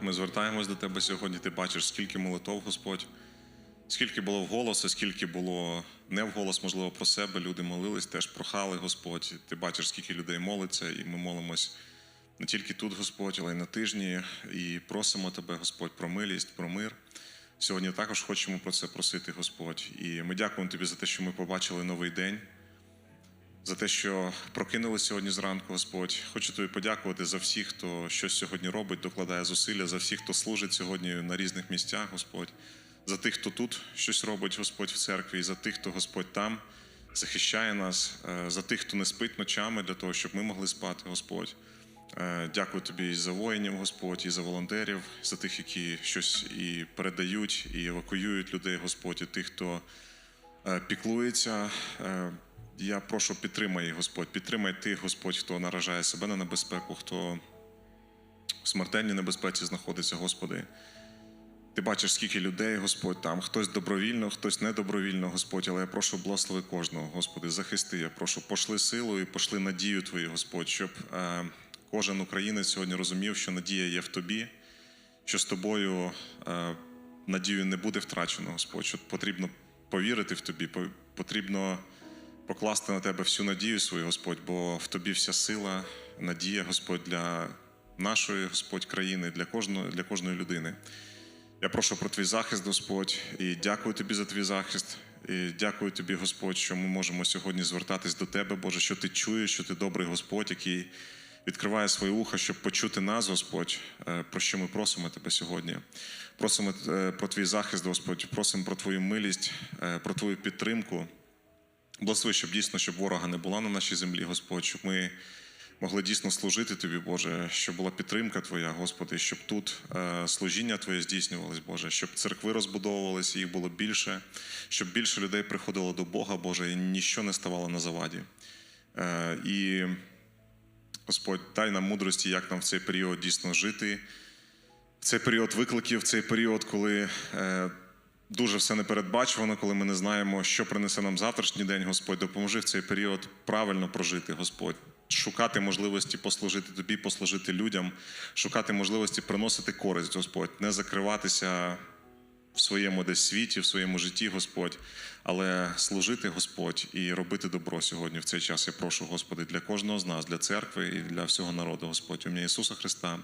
Ми звертаємось до Тебе сьогодні. Ти бачиш, скільки молитов, Господь, скільки було вголос, а скільки було не вголос, можливо, про себе. Люди молились, теж прохали, Господь. Ти бачиш, скільки людей молиться, і ми молимось не тільки тут, Господь, але й на тижні. І просимо Тебе, Господь, про милість, про мир. Сьогодні також хочемо про це просити, Господь. І ми дякуємо Тобі за те, що ми побачили новий день за те, що прокинули сьогодні зранку, Господь. Хочу тобі подякувати за всіх, хто щось сьогодні робить, докладає зусилля, за всіх, хто служить сьогодні на різних місцях, Господь, за тих, хто тут щось робить, Господь, в церкві, і за тих, хто Господь там захищає нас, е, за тих, хто не спить ночами для того, щоб ми могли спати, Господь. Е, Дякую тобі і за воїнів, Господь, і за волонтерів, за тих, які щось і передають, і евакуюють людей, Господь, і тих, хто е, піклується. Я прошу підтримай Господь, підтримай тих, Господь, хто наражає себе на небезпеку, хто в смертельній небезпеці знаходиться, Господи. Ти бачиш, скільки людей, Господь, там. Хтось добровільно, хтось недобровільно, Господь, але я прошу благослови кожного, Господи, захисти. Я прошу, пошли силу і пошли надію Твою, Господь, щоб е, кожен українець сьогодні розумів, що надія є в тобі, що з тобою е, надію не буде втрачено, Господь, що потрібно повірити в тобі, потрібно покласти на тебе всю надію свою, Господь, бо в тобі вся сила, надія, Господь, для нашої, Господь, країни, для кожної, для кожної людини. Я прошу про твій захист, Господь, і дякую тобі за твій захист. І дякую тобі, Господь, що ми можемо сьогодні звертатись до тебе, Боже, що ти чуєш, що ти добрий Господь, який відкриває своє ухо, щоб почути нас, Господь, е, про що ми просимо тебе сьогодні. Просимо е, про твій захист, Господь, просимо про твою милість, е, про твою підтримку. Благослови, щоб дійсно, щоб ворога не була на нашій землі, Господь, щоб ми могли дійсно служити Тобі, Боже, щоб була підтримка Твоя, Господи, щоб тут е, служіння Твоє здійснювалось, Боже, щоб церкви розбудовувалися, їх було більше, щоб більше людей приходило до Бога, Боже, і ніщо не ставало на заваді. Е, і, Господь, дай нам мудрості, як нам в цей період дійсно жити, в цей період викликів, в цей період, коли. Е, Дуже все непередбачувано, коли ми не знаємо, що принесе нам завтрашній день, Господь. Допоможи в цей період правильно прожити, Господь, шукати можливості послужити тобі, послужити людям, шукати можливості приносити користь, Господь, не закриватися в своєму десь світі, в своєму житті, Господь, але служити, Господь, і робити добро сьогодні в цей час. Я прошу, Господи, для кожного з нас, для церкви і для всього народу, Господь, у ім'я Ісуса Христа.